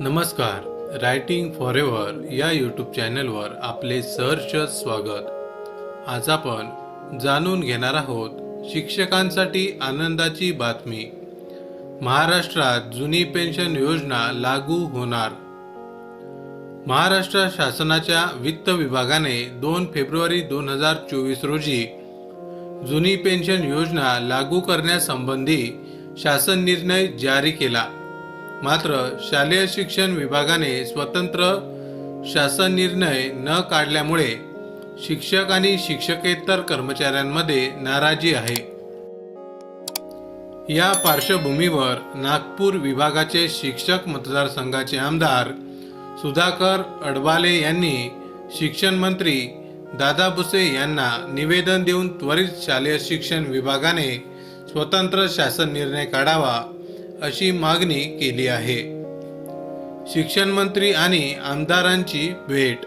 नमस्कार writing for ever या YouTube चॅनलवर आपले सहर्ष स्वागत. आज आपण जाणून घेणार आहोत शिक्षकांसाठी आनंदाची बातमी. महाराष्ट्रात जुनी पेन्शन योजना लागू होणार. महाराष्ट्र शासनाच्या वित्त विभागाने दोन फेब्रुवारी दोन हजार चोवीस रोजी जुनी पेन्शन योजना लागू करण्यासंबंधी शासन निर्णय जारी केला. मात्र शालेय शिक्षण विभागाने स्वतंत्र शासन निर्णय न काढल्यामुळे शिक्षक आणि शिक्षकेतर कर्मचाऱ्यांमध्ये नाराजी आहे. या पार्श्वभूमीवर नागपूर विभागाचे शिक्षक मतदारसंघाचे आमदार सुधाकर अडवाले यांनी शिक्षण मंत्री दादा भुसे यांना निवेदन देऊन त्वरित शालेय शिक्षण विभागाने स्वतंत्र शासन निर्णय काढावा अशी मागणी केली आहे. शिक्षण मंत्री आणि आमदारांची भेट.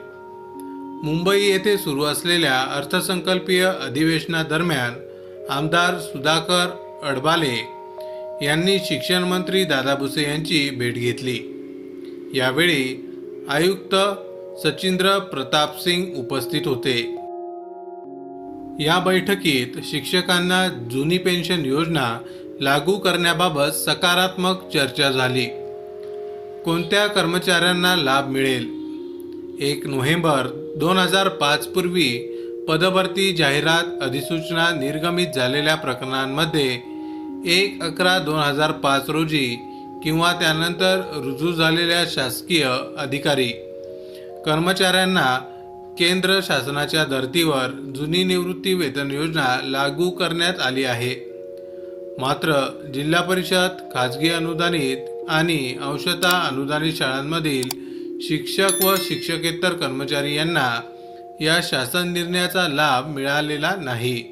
मुंबई येथे सुरू असलेल्या अर्थसंकल्पीय अधिवेशनादरम्यान आमदार सुधाकर अडबाले यांनी शिक्षण मंत्री दादा भुसे यांची भेट घेतली. यावेळी आयुक्त सचिंद्र प्रताप सिंग उपस्थित होते. या बैठकीत शिक्षकांना जुनी पेन्शन योजना लागू करण्याबाबत सकारात्मक चर्चा झाली. कोणत्या कर्मचाऱ्यांना लाभ मिळेल? एक नोव्हेंबर दोन हजार पाच पूर्वी पदभरती जाहिरात अधिसूचना निर्गमित झालेल्या प्रकरणांमध्ये एक अकरा दोन हजार पाच रोजी किंवा त्यानंतर रुजू झालेल्या शासकीय अधिकारी कर्मचाऱ्यांना केंद्र शासनाच्या धर्तीवर जुनी निवृत्ती वेतन योजना लागू करण्यात आली आहे. मात्र जिल्हा परिषद खाजगी अनुदानित आणि अंशतः अनुदानित शाळांमधील शिक्षक व शिक्षकेतर कर्मचारी यांना या शासन निर्णयाचा लाभ मिळालेला नाही.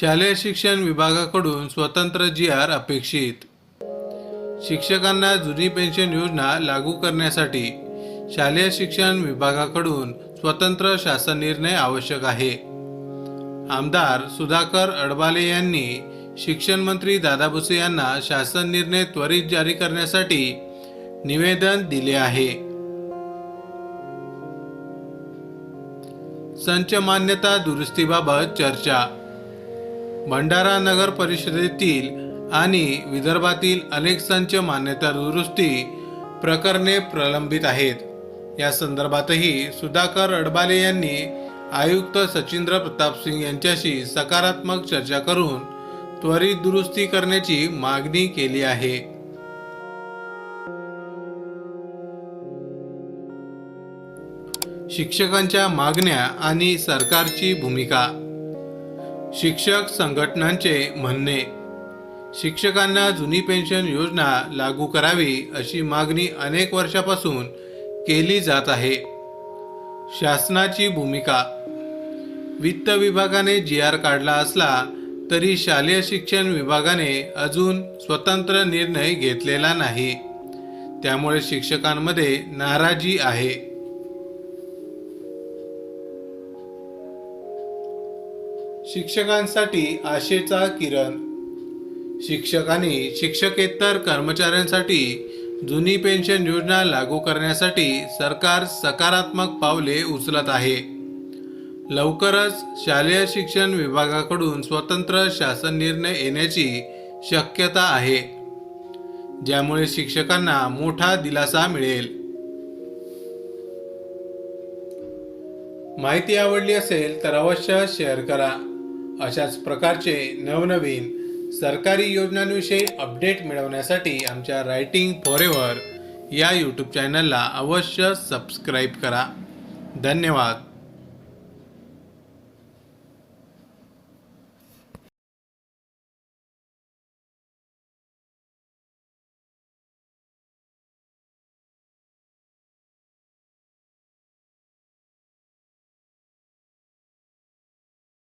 शालेय शिक्षण विभागाकडून स्वतंत्र जी आर अपेक्षित. शिक्षकांना जुनी पेन्शन योजना लागू करण्यासाठी शालेय शिक्षण विभागाकडून स्वतंत्र शासन निर्णय आवश्यक आहे. आमदार सुधाकर अडबाले यांनी शिक्षण मंत्री दादा भुसे यांना शासन निर्णय त्वरित जारी करण्यासाठी निवेदन दिले आहे. संच मान्यता दुरुस्तीबाबत चर्चा. भंडारा नगर परिषदेतील आणि विदर्भातील अनेक संच मान्यता दुरुस्ती प्रकरणे प्रलंबित आहेत. या संदर्भातही सुधाकर अडबाले यांनी आयुक्त सचिंद्र प्रताप सिंग यांच्याशी सकारात्मक चर्चा करून त्वरित दुरुस्ती करण्याची मागणी केली आहे. शिक्षकांच्या मागण्या आणि सरकारची भूमिका. शिक्षक संघटनांचे म्हणणे शिक्षकांना जुनी पेन्शन योजना लागू करावी अशी मागणी अनेक वर्षापासून केली जात आहे. शासनाची भूमिका वित्त विभागाने जी आर काढला असला तरी शालेय शिक्षण विभागाने अजून स्वतंत्र निर्णय घेतलेला नाही. त्यामुळे शिक्षकांमध्ये नाराजी आहे. शिक्षकांसाठी आशेचा किरण. शिक्षकांनी शिक्षकेतर कर्मचाऱ्यांसाठी जुनी पेन्शन योजना लागू करण्यासाठी सरकार सकारात्मक पावले उचलत आहे. लवकरच शालेय शिक्षण विभागाकडून स्वतंत्र शासन निर्णय येण्याची शक्यता आहे ज्यामुळे शिक्षकांना मोठा दिलासा मिळेल. माहिती आवडली असेल तर अवश्य शेअर करा. अशाच प्रकारचे नवनवीन सरकारी योजनांविषयी अपडेट मिळवण्यासाठी आमच्या रायटिंग फॉर या यूट्यूब चॅनलला अवश्य सबस्क्राईब करा. धन्यवाद.